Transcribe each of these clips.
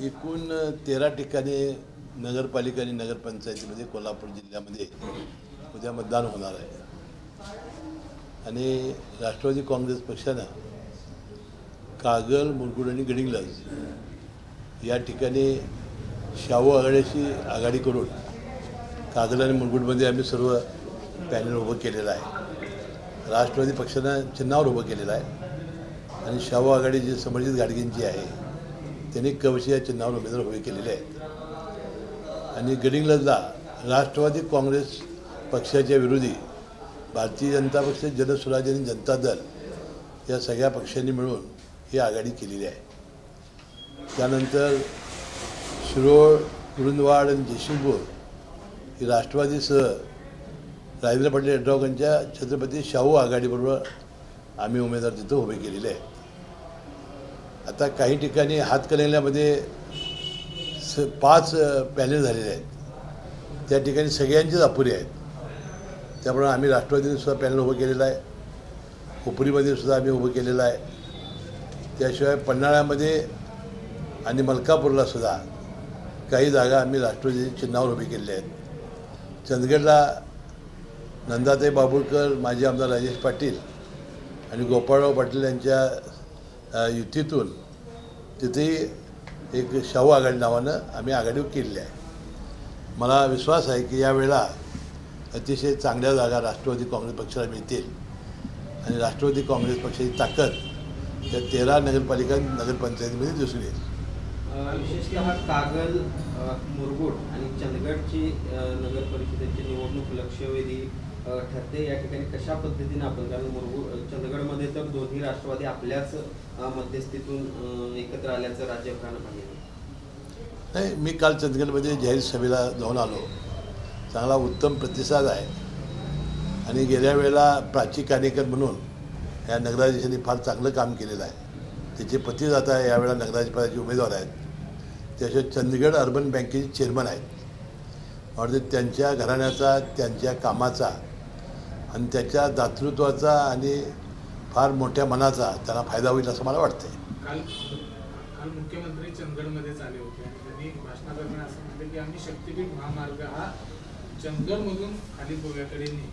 एकूण तेरा ठिकाणी नगरपालिका आणि नगरपंचायतीमध्ये कोल्हापूर जिल्ह्यामध्ये उद्या मतदान होणार आहे. आणि राष्ट्रवादी काँग्रेस पक्षानं कागल मुरगुड आणि गडिंगलाज या ठिकाणी शाहू आघाडीची आघाडी करून कागल आणि मुरगुडमध्ये आम्ही सर्व पॅनल उभं केलेलं आहे. राष्ट्रवादी पक्षानं चिन्हावर उभं केलेलं आहे. आणि शाहू आघाडी जी समर्जित गाडगेंची आहे त्यांनी कवशी या चिन्हावर उमेदवार उभे केलेले आहेत आणि गडिंग्लजला राष्ट्रवादी काँग्रेस पक्षाच्या विरोधी भारतीय जनता पक्ष जनस्वराज्य आणि जनता दल या सगळ्या पक्षांनी मिळून ही आघाडी केलेली आहे. त्यानंतर शिरोळ कुरुंदवाड आणि जयसिंगपूर ही राष्ट्रवादीसह राजेंद्र पाटील यांच्या छत्रपती शाहू आघाडीबरोबर आम्ही उमेदवार तिथं उभे केलेले आहेत आता काही ठिकाणी हातकणंगल्यामध्ये स पाच पॅनल झालेले आहेत. त्या ठिकाणी सगळ्यांचेच अपुरे आहेत. त्यामुळे आम्ही राष्ट्रवादीने सुद्धा पॅनल उभं केलेलं आहे. हुपरीमध्ये सुद्धा आम्ही उभं केलेलं आहे. त्याशिवाय पन्हाळ्यामध्ये आणि मलकापूरला सुद्धा काही जागा आम्ही राष्ट्रवादी चिन्हावर उभी केलेल्या आहेत. चंदगडला नंदाताई बाबुळकर माजी आमदार राजेश पाटील आणि गोपाळराव पाटील यांच्या युतीतून तिथे एक शाहू आघाडी नावानं आम्ही आघाडी केलेली आहे. मला विश्वास आहे की यावेळेला अतिशय चांगल्या जागा राष्ट्रवादी काँग्रेस पक्षाला मिळतील. आणि राष्ट्रवादी काँग्रेस पक्षाची ताकद त्या तेरा नगरपालिका नगरपंचायतीमध्ये दिसून येईल. विशेषतः कागल मुरगुड आणि चंदगडची नगरपरिषदेची नगर परिषदेची निवडणूक लक्षवेधी ठरते. या ठिकाणी कशा पद्धतीने आपण कारण मुरगुड अ, तर दोन्ही राष्ट्रवादी आपल्याच मध्यस्थीतून एकत्र आल्याचं राज्यभरानं नाही मी काल चंदगडमध्ये जाहीर सभेला जाऊन आलो. चांगला उत्तम प्रतिसाद आहे. आणि गेल्या वेळेला प्राची कानेकर म्हणून या नगराधीशांनी फार चांगलं काम केलेलं आहे. त्याचे पती आता यावेळेला नगराधिपदाचे उमेदवार आहेत. त्याशिवाय चंदगड अर्बन बँकेचे चेअरमन आहेत. म्हणजे त्यांच्या घराण्याचा त्यांच्या कामाचा आणि त्याच्या दातृत्वाचा आणि फार मोठ्या मनाचा त्यांना फायदा होईल असं मला वाटतंय. काल काल मुख्यमंत्री चंदगडमध्येच आले होते आणि त्यांनी भाषणादरम्यान असं म्हटलं की आम्ही शक्तीपीठ महामार्ग हा चंदगडमधून खाली गोव्याकडे नेऊ.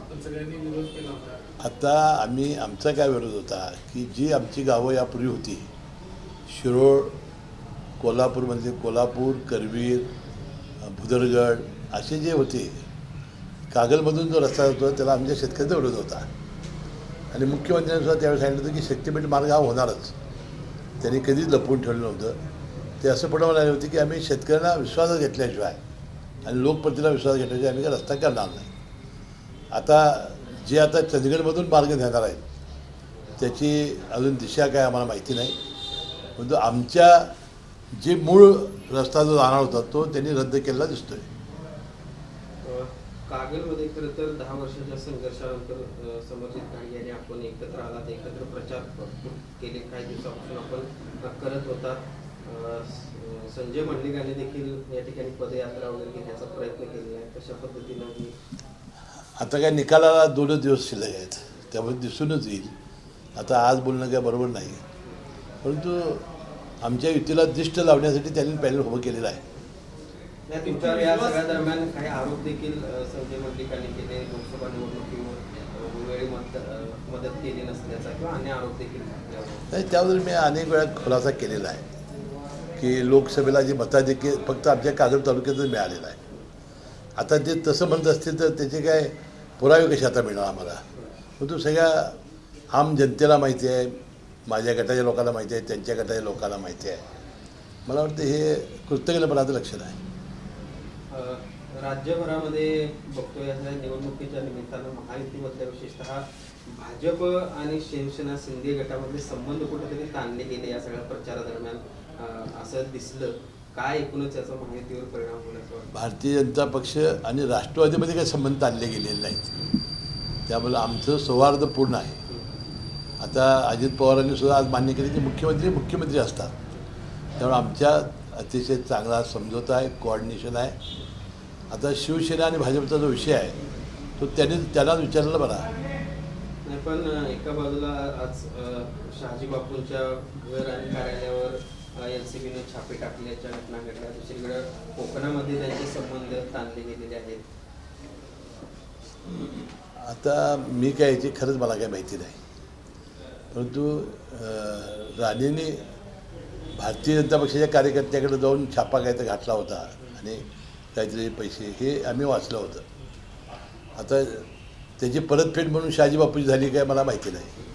आपण सगळ्यांनी विरोध केला होता. आता आम्ही आमचा काय विरोध होता की जी आमची गावं यापूर्वी होती शिरोळ कोल्हापूरमध्ये कोल्हापूर करवीर भुदरगड असे जे होते कागलमधून जो रस्ता जातो त्याला आमच्या शेतकऱ्याचा विरोध होता. आणि मुख्यमंत्र्यांनी सुद्धा त्यावेळी सांगितलं होतं की शक्तीपीठ मार्ग हा होणारच. त्यांनी कधीच लपवून ठेवलं नव्हतं. ते असं पटवून आले होते की आम्ही शेतकऱ्यांना विश्वासात घेतल्याशिवाय आणि लोकप्रतिला विश्वास घेतल्याशिवाय आम्ही काय रस्ता करणार नाही. आता जे आता चंदगडमधून मार्ग नेणार आहेत त्याची अजून दिशा काय आम्हाला माहिती नाही. परंतु आमच्या जे मूळ रस्ता जो जाणार होता तो त्यांनी रद्द केलेला दिसतोय. कागलमध्ये खरं तर दहा वर्षाच्या संघर्षानंतर समर्थित समर्जित आणि आपण एकत्र आलात एकत्र प्रचार केले. काही दिवसापासून आपण करत होता. संजय मंडलिकांनी देखील या ठिकाणी पदयात्रा वगैरे घेण्याचा प्रयत्न केलेला आहे. कशा पद्धतीनं आता काय निकालाला दोनच दिवस शिल्लक आहेत. त्यामुळे दिसूनच येईल. आता आज बोलणं काय बरोबर नाही. परंतु आमच्या युतीला दिष्ट लावण्यासाठी त्यांनी पॅनल उभं केलेलं आहे. तुमच्यावर या सगळ्या दरम्यान काही आरोप देखील संजय केले लोकसभा निवडणुकीवर अ, वेळी मत अ, मदत केली नसल्याचा किंवा अन्य आरोप देखील केले. नाही त्याबद्दल मी अनेक वेळा खुलासा केलेला आहे की लोकसभेला जे मताधिक्य फक्त आमच्या कागद तालुक्यातच मिळालेलं आहे. आता ते तसं म्हणत असतील तर त्याचे काय पुरावे कसे आता मिळणार आम्हाला? परंतु सगळ्या आम जनतेला माहिती आहे माझ्या गटाच्या लोकांना माहिती आहे त्यांच्या गटाच्या लोकांना माहिती आहे. मला वाटतं हे कृतज्ञपणाचं लक्षण आहे. राज्यभरामध्ये बघतोय या निवडणुकीच्या निमित्तानं महायुतीमधल्या विशेषतः भाजप आणि शिवसेना शिंदे गटामधले संबंध कुठेतरी ताणले गेले या सगळ्या प्रचारादरम्यान. असं दिसलं. काय एकूणच याचा महायुतीवर परिणाम होण्याचा भारतीय जनता पक्ष आणि राष्ट्रवादीमध्ये काही संबंध ताणले गेलेले नाहीत. त्यामुळे आमचं सौहार्दपूर्ण आहे. आता अजित पवारांनी सुद्धा आज मान्य केले की मुख्यमंत्री मुख्यमंत्री असतात. त्यामुळे आमच्या अतिशय चांगला समझोता आहे कोऑर्डिनेशन आहे. आता शिवसेना आणि भाजपचा जो विषय आहे तो त्यांनी त्यांनाच विचारलेला बरा नाही पण एका बाजूला आज शहाजी बापूंच्या घर आणि कार्यालयावर एल सी बीनं छापे टाकल्याच्या घटना घडल्या दुसरीकडे कोकणामध्ये त्यांचे संबंध ताणले गेलेले आहेत. आता मी काय याची खरंच मला काय माहिती नाही. परंतु राणेने भारतीय जनता पक्षाच्या कार्यकर्त्याकडे जाऊन छापा काय तर घातला होता आणि काहीतरी पैसे हे आम्ही वाचलं होतं. आता त्याची परतफेड म्हणून शहाजी बापूची झाली काय मला माहिती नाही.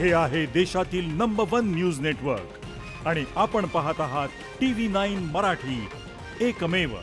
हे आहे देशातील नंबर वन न्यूज नेटवर्क आणि आपण पाहत आहात T V nine Marathi. एकमेव